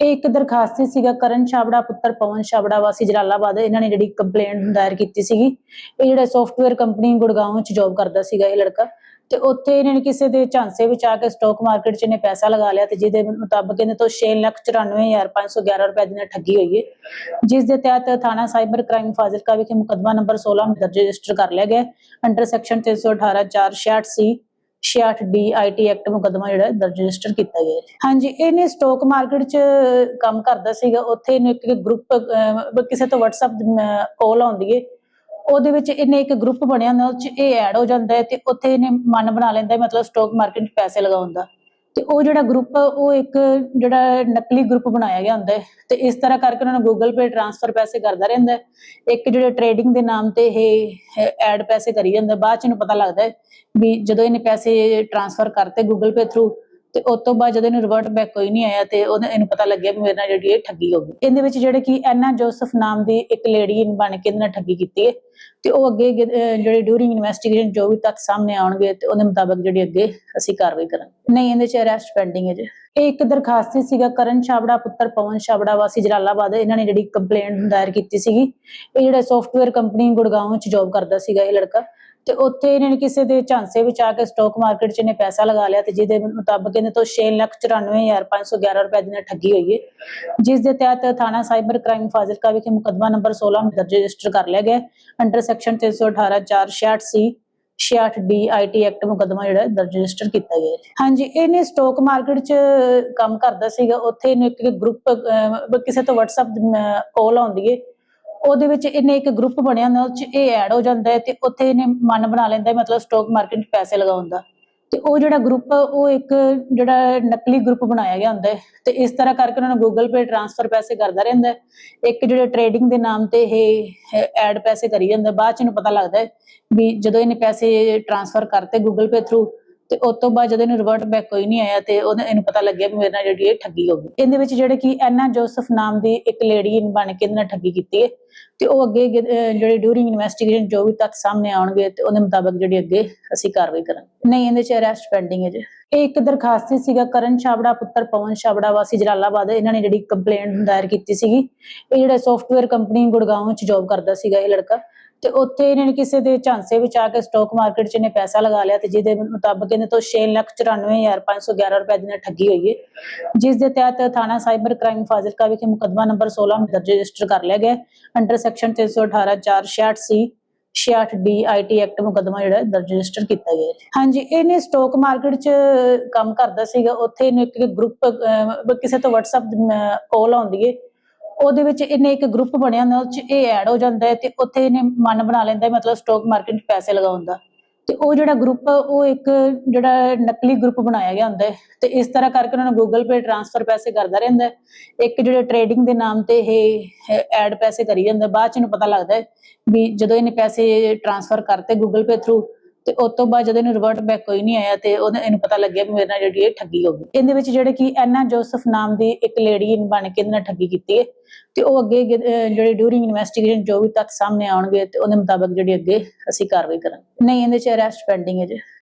ਇਹ ਇੱਕ ਦਰਖਾਸਤ ਸੀਗਾ ਕਰਨ ਛਾਬੜਾ ਪੁੱਤਰ ਪਵਨ ਛਾਬੜਾ ਵਾਸੀ ਜਲਾਲਾਬਾਦ। ਇਹਨਾਂ ਨੇ ਜਿਹੜੀ ਕੰਪਲੇਂਟ ਦਾਇਰ ਕੀਤੀ ਸੀਗੀ ਇਹ ਜਿਹੜਾ ਸੌਫਟਵੇਅਰ ਕੰਪਨੀ ਗੁੜਗਾਉਂ ਚ ਜੌਬ ਕਰਦਾ ਸੀਗਾ ਇਹ ਲੜਕਾ ਤੇ ਉੱਥੇ ਇਹਨਾਂ ਨੇ ਕਿਸੇ ਦੇ ਝਾਂਸੇ ਵਿੱਚ ਆ ਕੇ ਸਟਾਕ ਮਾਰਕੀਟ 'ਚ ਇਹਨੇ ਪੈਸਾ ਲਗਾ ਲਿਆ ਤੇ ਜਿਹਦੇ ਮੁਤਾਬਕ ਇਹਨੇ ਤੋਂ 6,94,511 ਰੁਪਏ ਦੀ ਠੱਗੀ ਹੋਈ ਹੈ। ਜਿਸ ਦੇ ਤਹਿਤ ਥਾਣਾ ਸਾਈਬਰ ਕ੍ਰਾਈਮ ਫਾਜ਼ਿਲਕਾ ਵਿਖੇ ਮੁਕੱਦਮਾ ਨੰਬਰ 16 ਦਰਜ ਰਜਿਸਟਰ ਕਰ ਲਿਆ ਗਿਆ under section 318 4 66 C 66 D IT act ਮੁਕੱਦਮਾ ਜਿਹੜਾ ਦਰਜ ਰਜਿਸਟਰ ਕੀਤਾ ਗਿਆ ਹੈ ਹਾਂਜੀ, ਇਹਨੇ ਸਟਾਕ ਮਾਰਕੀਟ 'ਚ ਕੰਮ ਕਰਦਾ ਸੀਗਾ। ਉੱਥੇ ਇਹਨੂੰ ਇੱਕ ਗਰੁੱਪ ਕਿਸੇ ਤੋਂ WhatsApp ਕਾਲ ਆਉਂਦੀ ਹੈ ਉਹਦੇ ਵਿੱਚ ਇਹਨੇ ਇੱਕ ਗਰੁੱਪ ਬਣਿਆ ਹੁੰਦਾ ਉਹ 'ਚ ਇਹ ਐਡ ਹੋ ਜਾਂਦਾ ਹੈ ਤੇ ਉੱਥੇ ਇਹਨੇ ਮਨ ਬਣਾ ਲੈਂਦਾ ਮਤਲਬ ਸਟਾਕ ਮਾਰਕੀਟ 'ਚ ਪੈਸੇ ਲਗਾਉਣ ਦਾ। ਤੇ ਉਹ ਜਿਹੜਾ ਗਰੁੱਪ ਉਹ ਇੱਕ ਜਿਹੜਾ ਨਕਲੀ ਗਰੁੱਪ ਬਣਾਇਆ ਗਿਆ ਹੁੰਦਾ ਹੈ। ਤੇ ਇਸ ਤਰ੍ਹਾਂ ਕਰਕੇ ਉਹਨਾਂ ਨੂੰ ਗੂਗਲ ਪੇ ਟ੍ਰਾਂਸਫਰ ਪੈਸੇ ਕਰਦਾ ਰਹਿੰਦਾ ਇੱਕ ਜਿਹੜੇ ਟ੍ਰੇਡਿੰਗ ਦੇ ਨਾਮ ਤੇ ਇਹ ਐਡ ਪੈਸੇ ਕਰੀ ਜਾਂਦਾ, ਬਾਅਦ ਚ ਇਹਨੂੰ ਪਤਾ ਲੱਗਦਾ ਵੀ ਜਦੋਂ ਇਹਨੇ ਪੈਸੇ ਟ੍ਰਾਂਸਫਰ ਕਰਤੇ ਗੂਗਲ ਪੇ ਥਰੂ ਤੇ ਉਸ ਤੋਂ ਬਾਅਦ ਜਦੋਂ ਇਹਨੂੰ ਰਿਵਰਟ ਬੈਕ ਕੋਈ ਨਹੀਂ ਆਇਆ ਤੇ ਉਹਨੇ ਇਹਨੂੰ ਪਤਾ ਲੱਗਿਆ ਵੀ ਮੇਰੇ ਨਾਲ ਜਿਹੜੀ ਇਹ ਠੱਗੀ ਹੋ ਗਈ। ਇਹਦੇ ਵਿੱਚ ਜਿਹੜੇ ਕਿ ਐਨਾ ਜੋਸਫ ਨਾਮ ਦੀ ਇੱਕ ਲੇਡੀ ਬਣ ਕੇ ਇਹਦੇ ਨਾਲ ਠੱਗੀ ਕੀਤੀ ਹੈ ਤੇ ਉਹ ਅੱਗੇ ਜਿਹੜੇ ਡਿਊਰਿੰਗ ਇਨਵੈਸਟੀਗੇਸ਼ਨ ਜੋ ਵੀ ਤੱਥ ਸਾਹਮਣੇ ਆਉਣਗੇ ਤੇ ਉਹਦੇ ਮੁਤਾਬਕ ਜਿਹੜੀ ਅੱਗੇ ਅਸੀਂ ਕਾਰਵਾਈ ਕਰਾਂਗੇ। ਨਹੀਂ, ਇਹਦੇ ਚ ਅਰੈਸਟ ਪੈਂਡਿੰਗ ਹੈ ਜੀ। ਇਹ ਇੱਕ ਦਰਖਾਸਤ ਸੀਗਾ, ਕਰਨ ਛਾਬੜਾ, ਪੁੱਤਰ ਪਵਨ ਛਾਬੜਾ, ਵਾਸੀ ਜਲਾਲਾਬਾਦ। ਇਹਨਾਂ ਨੇ ਜਿਹੜੀ ਕੰਪਲੇਂਟ ਦਾਇਰ ਕੀਤੀ ਸੀਗੀ। ਇਹ ਜਿਹੜਾ ਸੌਫਟਵੇਅਰ ਕੰਪਨੀ ਗੁੜਗਾਉਂ ਚ ਜੌਬ ਕਰਦਾ ਸੀਗਾ, ਇਹ ਲੜਕਾ। ਤੇ ਉੱਥੇ ਇਹਨਾਂ ਨੇ ਕਿਸੇ ਦੇ ਝਾਂਸੇ ਵਿੱਚ ਆ ਕੇ ਸਟਾਕ ਮਾਰਕੀਟ 'ਚ ਇਹਨੇ ਪੈਸਾ ਲਗਾ ਲਿਆ ਤੇ ਜਿਹਦੇ ਮੁਤਾਬਕ ਇਹਨੇ ਤੋਂ 6,94,511 ਰੁਪਏ ਦੀ ਠੱਗੀ ਹੋਈ ਹੈ। ਜਿਸ ਦੇ ਤਹਿਤ ਥਾਣਾ ਸਾਈਬਰ ਕ੍ਰਾਈਮ ਫਾਜ਼ਿਲਕਾ ਵਿਖੇ ਮੁਕੱਦਮਾ ਨੰਬਰ 16 ਦਰਜ ਰਜਿਸਟਰ ਕਰ ਲਿਆ ਗਿਆ। Under section 318 4 66 C 66 D IT act ਮੁਕੱਦਮਾ ਜਿਹੜਾ ਦਰਜ ਰਜਿਸਟਰ ਕੀਤਾ ਗਿਆ ਹਾਂਜੀ ਇਹਨੇ ਸਟਾਕ ਮਾਰਕੀਟ 'ਚ ਕੰਮ ਕਰਦਾ ਸੀਗਾ। ਉੱਥੇ ਇਹਨੂੰ ਇੱਕ ਗਰੁੱਪ ਕਿਸੇ ਤੋਂ WhatsApp ਕਾਲ ਆਉਂਦੀ ਹੈ। ਉਹਦੇ ਵਿੱਚ ਇਹਨੇ ਇੱਕ ਗਰੁੱਪ ਬਣਿਆ ਹੁੰਦਾ ਉਹ 'ਚ ਇਹ ਐਡ ਹੋ ਜਾਂਦਾ ਹੈ ਤੇ ਉੱਥੇ ਇਹਨੇ ਮਨ ਬਣਾ ਲੈਂਦਾ ਮਤਲਬ ਸਟਾਕ ਮਾਰਕੀਟ 'ਚ ਪੈਸੇ ਲਗਾਉਣ ਦਾ। ਤੇ ਉਹ ਜਿਹੜਾ ਗਰੁੱਪ ਉਹ ਇੱਕ ਜਿਹੜਾ ਨਕਲੀ ਗਰੁੱਪ ਬਣਾਇਆ ਗਿਆ ਹੁੰਦਾ ਹੈ। ਤੇ ਇਸ ਤਰ੍ਹਾਂ ਕਰਕੇ ਉਹਨਾਂ ਨੂੰ ਗੂਗਲ ਪੇ ਟ੍ਰਾਂਸਫਰ ਪੈਸੇ ਕਰਦਾ ਰਹਿੰਦਾ ਹੈ। ਇੱਕ ਜਿਹੜੇ ਟ੍ਰੇਡਿੰਗ ਦੇ ਨਾਮ ਤੇ ਇਹ ਐਡ ਪੈਸੇ ਕਰੀ ਜਾਂਦਾ, ਬਾਅਦ ਚ ਇਹਨੂੰ ਪਤਾ ਲੱਗਦਾ ਹੈ ਵੀ ਜਦੋਂ ਇਹਨੇ ਪੈਸੇ ਟ੍ਰਾਂਸਫਰ ਕਰਤੇ ਗੂਗਲ ਪੇ ਥਰੂ ਤੇ ਉਸ ਤੋਂ ਬਾਅਦ ਜਦੋਂ ਇਹਨੂੰ ਰਿਵਰਟ ਬੈਕ ਕੋਈ ਨਹੀਂ ਆਇਆ ਤੇ ਉਹਨੇ, ਇਹਨੂੰ ਪਤਾ ਲੱਗਿਆ ਵੀ ਮੇਰੇ ਨਾਲ ਜਿਹੜੀ ਇਹ ਠੱਗੀ ਹੋ ਗਈ। ਇਹਦੇ ਵਿੱਚ ਜਿਹੜੇ ਕਿ ਐਨਾ ਜੋਸਫ ਨਾਮ ਦੀ ਇੱਕ ਲੇਡੀ ਬਣ ਕੇ ਇਹਦੇ ਠੱਗੀ ਕੀਤੀ ਹੈ ਤੇ ਉਹ ਅੱਗੇ ਜਿਹੜੇ ਡਿਊਰਿੰਗ ਇਨਵੈਸਟੀਗੇਸ਼ਨ ਜੋ ਵੀ ਤੱਥ ਸਾਹਮਣੇ ਆਉਣਗੇ ਤੇ ਉਹਦੇ ਮੁਤਾਬਕ ਜਿਹੜੀ ਅੱਗੇ ਅਸੀਂ ਕਾਰਵਾਈ ਕਰਾਂਗੇ। ਨਹੀਂ, ਇਹਦੇ ਚ ਅਰੈਸਟ ਪੈਂਡਿੰਗ ਹੈ ਜੀ। ਇਹ ਇੱਕ ਦਰਖਾਸਤ ਸੀਗਾ, ਕਰਨ ਛਾਬੜਾ ਪੁੱਤਰ, ਪਵਨ ਛਾਬੜਾ ਵਾਸੀ ਜਲਾਲਾਬਾਦ, ਇਹਨਾਂ ਨੇ ਜਿਹੜੀ ਕੰਪਲੇਂਟ ਦਾਇਰ ਕੀਤੀ ਸੀਗੀ। ਇਹ ਜਿਹੜਾ ਸੌਫਟਵੇਅਰ ਕੰਪਨੀ ਗੁੜਗਾਉਂ ਚ ਜੌਬ ਕਰਦਾ ਸੀਗਾ ਇਹ ਲੜਕਾ। ਤੇ ਉੱਥੇ ਇਹਨਾਂ ਨੇ ਕਿਸੇ ਦੇ ਝਾਂਸੇ ਵਿੱਚ ਆ ਕੇ ਸਟਾਕ ਮਾਰਕੀਟ 'ਚ ਇਹਨੇ ਪੈਸਾ ਲਗਾ ਲਿਆ ਤੇ ਜਿਹਦੇ ਮੁਤਾਬਕ ਇਹਨੇ ਤੋਂ 6,94,511 ਰੁਪਏ ਦੀ ਠੱਗੀ ਹੋਈ ਹੈ ਜਿਸ ਦੇ ਤਹਿਤ ਥਾਣਾ ਸਾਈਬਰ ਕ੍ਰਾਈਮ ਫਾਜ਼ਿਲਕਾ ਵਿਖੇ ਮੁਕੱਦਮਾ ਨੰਬਰ 16 ਦਰਜ ਰਜਿਸਟਰ ਕਰ ਲਿਆ ਗਿਆ। Under section 318 4 66 C 66 D IT act ਮੁਕੱਦਮਾ ਜਿਹੜਾ ਦਰਜ ਰਜਿਸਟਰ ਕੀਤਾ ਗਿਆ ਹੈ ਹਾਂਜੀ ਇਹਨੇ ਸਟਾਕ ਮਾਰਕੀਟ 'ਚ ਕੰਮ ਕਰਦਾ ਸੀਗਾ। ਉੱਥੇ ਇਹਨੂੰ ਇੱਕ ਗਰੁੱਪ ਕਿਸੇ ਤੋਂ WhatsApp ਕਾਲ ਆਉਂਦੀ ਹੈ ਉਹਦੇ ਵਿੱਚ ਇਹਨੇ ਇੱਕ ਗਰੁੱਪ ਬਣਿਆ ਹੁੰਦਾ ਉਹ 'ਚ ਇਹ ਐਡ ਹੋ ਜਾਂਦਾ ਹੈ ਤੇ ਉੱਥੇ ਇਹਨੇ ਮਨ ਬਣਾ ਲੈਂਦਾ ਮਤਲਬ ਸਟਾਕ ਮਾਰਕੀਟ 'ਚ ਪੈਸੇ ਲਗਾਉਣ ਦਾ। ਤੇ ਉਹ ਜਿਹੜਾ ਗਰੁੱਪ ਉਹ ਇੱਕ ਜਿਹੜਾ ਨਕਲੀ ਗਰੁੱਪ ਬਣਾਇਆ ਗਿਆ ਹੁੰਦਾ ਹੈ। ਤੇ ਇਸ ਤਰ੍ਹਾਂ ਕਰਕੇ ਉਹਨਾਂ ਨੂੰ ਗੂਗਲ ਪੇ ਟ੍ਰਾਂਸਫਰ ਪੈਸੇ ਕਰਦਾ ਰਹਿੰਦਾ ਇੱਕ ਜਿਹੜੇ ਟ੍ਰੇਡਿੰਗ ਦੇ ਨਾਮ ਤੇ ਇਹ ਐਡ ਪੈਸੇ ਕਰੀ ਜਾਂਦਾ ਬਾਅਦ ਚ ਇਹਨੂੰ ਪਤਾ ਲੱਗਦਾ ਹੈ ਵੀ ਜਦੋਂ ਇਹਨੇ ਪੈਸੇ ਟ੍ਰਾਂਸਫਰ ਕਰਤੇ ਗੂਗਲ ਪੇ ਥਰੂ ਤੇ ਉਸ ਤੋਂ ਬਾਅਦ ਜਦੋਂ ਇਹਨੂੰ ਰਿਵਰਟ ਬੈਕ ਕੋਈ ਨਹੀਂ ਆਇਆ ਤੇ ਉਹਨੇ ਇਹਨੂੰ ਪਤਾ ਲੱਗਿਆ ਵੀ ਮੇਰੇ ਨਾਲ ਜਿਹੜੀ ਇਹ ਠੱਗੀ ਹੋ ਗਈ। ਇਹਦੇ ਵਿੱਚ ਜਿਹੜੇ ਕਿ ਐਨਾ ਜੋਸਫ ਨਾਮ ਦੀ ਇੱਕ ਲੇਡੀ ਬਣ ਕੇ ਇਹਨਾਂ ਠੱਗੀ ਕੀਤੀ ਹੈ ਤੇ ਉਹ ਅੱਗੇ ਅਹ, ਜਿਹੜੇ ਡਿਊਰਿੰਗ ਇਨਵੈਸਟੀਗੇਸ਼ਨ ਜੋ ਵੀ ਤੱਥ ਸਾਹਮਣੇ ਆਉਣਗੇ ਤੇ ਉਹਦੇ ਮੁਤਾਬਕ ਜਿਹੜੀ ਅੱਗੇ ਅਸੀਂ ਕਾਰਵਾਈ ਕਰਾਂਗੇ। ਨਹੀਂ ਇਹਦੇ ਚ ਅਰੈਸਟ ਪੈਂਡਿੰਗ ਹੈ ਜੀ।